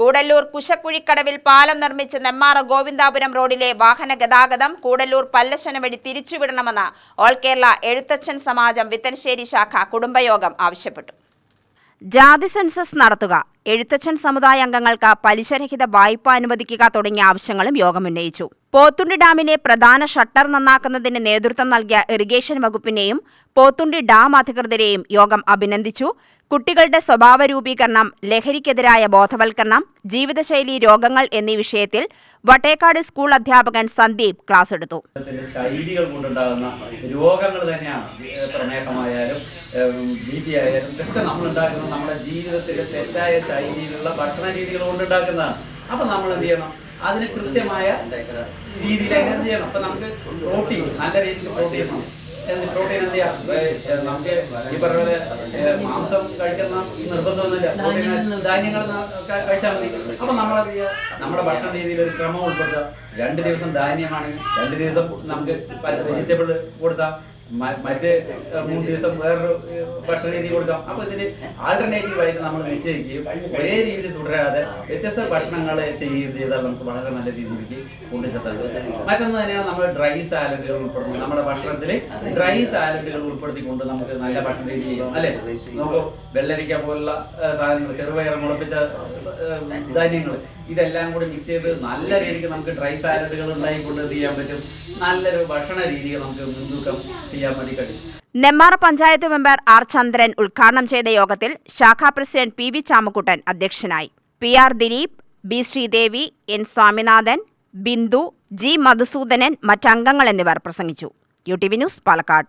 കൂടല്ലൂർ കുശക്കുഴിക്കടവിൽ പാലം നിർമ്മിച്ച് നെമ്മാറ ഗോവിന്ദാപുരം റോഡിലെ വാഹന ഗതാഗതം കൂടല്ലൂർ പല്ലശന വഴി തിരിച്ചുവിടണമെന്ന് ഓൾ കേരള എഴുത്തച്ഛൻ സമാജം വിത്തൻശ്ശേരി ശാഖ കുടുംബയോഗം ആവശ്യപ്പെട്ടു. ജാതി സെൻസസ് നടത്തുക. എഴുത്തച്ഛൻ സമുദായ അംഗങ്ങൾക്ക് പലിശരഹിത വായ്പ അനുവദിക്കുക തുടങ്ങിയ ആവശ്യങ്ങളും യോഗം ഉന്നയിച്ചു. പോത്തുണ്ടി ഡാമിനെ പ്രധാന ഷട്ടർ നന്നാക്കുന്നതിന് നേതൃത്വം നൽകിയ ഇറിഗേഷൻ വകുപ്പിനെയും പോത്തുണ്ടി ഡാം അധികൃതരെയും യോഗം അഭിനന്ദിച്ചു. കുട്ടികളുടെ സ്വഭാവ രൂപീകരണം ലഹരിക്കെതിരായ ബോധവൽക്കരണം ജീവിതശൈലി രോഗങ്ങൾ എന്നീ വിഷയത്തിൽ വട്ടേക്കാട് സ്കൂൾ അധ്യാപകൻ സന്ദീപ് ക്ലാസ് എടുത്തു. ശൈലികൾ കൊണ്ടുണ്ടാകുന്ന രോഗങ്ങൾ തന്നെയാണ് പ്രമേഹമായാലും ഭീതിയായാലും ഇതൊക്കെ നമ്മുടെ ജീവിതത്തിലെ തെറ്റായ ശൈലിയിലുള്ള ഭക്ഷണ രീതികൾ കൊണ്ടുണ്ടാക്കുന്നതാണ് അപ്പൊ നമ്മൾ എന്ത് ചെയ്യണം? അതിന് കൃത്യമായ രീതിയിൽ അതിനെ എന്ത് ചെയ്യണം? അപ്പൊ നമുക്ക് പ്രോട്ടീൻ നല്ല രീതിയിൽ പ്രോട്ടീൻ പ്രോട്ടീൻ എന്ത് ചെയ്യാം നമുക്ക് ഈ പറഞ്ഞ പോലെ മാംസം കഴിക്കുന്ന നിർബന്ധമൊന്നുമില്ല പ്രോട്ടീൻ ധാന്യങ്ങൾ കഴിച്ചാൽ മതി. അപ്പൊ നമ്മൾ എന്ത് ചെയ്യുക? നമ്മുടെ ഭക്ഷണ രീതിയിൽ ഒരു ക്രമം ഉൾപ്പെടുത്തുക. രണ്ട് ദിവസം ധാന്യമാണെങ്കിൽ രണ്ട് ദിവസം നമുക്ക് വെജിറ്റബിൾ കൊടുത്താൽ മറ്റ് മൂന്ന് ദിവസം വേറൊരു ഭക്ഷണ രീതി കൊടുക്കാം. അപ്പൊ ഇതിന് ആൾട്ടർനേറ്റീവ് ആയിട്ട് നമ്മൾ നിശ്ചയിക്കുകയും ഒരേ രീതി തുടരാതെ വ്യത്യസ്ത ഭക്ഷണങ്ങൾ ചെയ്യുകയും ചെയ്താൽ നമുക്ക് വളരെ നല്ല രീതിയിലേക്ക് കൊണ്ടുചെത്താൻ മറ്റൊന്ന് തന്നെയാണ് നമ്മൾ ഡ്രൈ സാലഡുകൾ ഉൾപ്പെടുന്നത് നമ്മുടെ ഭക്ഷണത്തിൽ ഡ്രൈ സാലഡുകൾ ഉൾപ്പെടുത്തിക്കൊണ്ട് നമുക്ക് നല്ല ഭക്ഷണ രീതി ചെയ്യാം. അല്ലെ? നമുക്ക് വെള്ളരിക്ക പോലുള്ള സാധനങ്ങൾ ചെറുപയർ മുളപ്പിച്ച ധാന്യങ്ങൾ ഇതെല്ലാം കൂടി മിക്സ് ചെയ്ത് നല്ല രീതിക്ക് നമുക്ക് ഡ്രൈ സാലഡുകൾ ഉണ്ടായിക്കൊണ്ട് ചെയ്യാൻ പറ്റും? നല്ലൊരു ഭക്ഷണ രീതികൾ നമുക്ക് മുൻതൂക്കം ചെയ്യാൻ കഴിയും നെമ്മാറ പഞ്ചായത്ത് മെമ്പർ ആർ ചന്ദ്രൻ ഉദ്ഘാടനം ചെയ്ത യോഗത്തിൽ ശാഖാ പ്രസിഡന്റ് പി വി ചാമക്കുട്ടൻ അധ്യക്ഷനായി. P R Dileep B Sreedevi N Swaminathan Bindu G Madhusoodanan മറ്റംഗങ്ങൾ എന്നിവർ പ്രസംഗിച്ചു. U T V news Palakkad.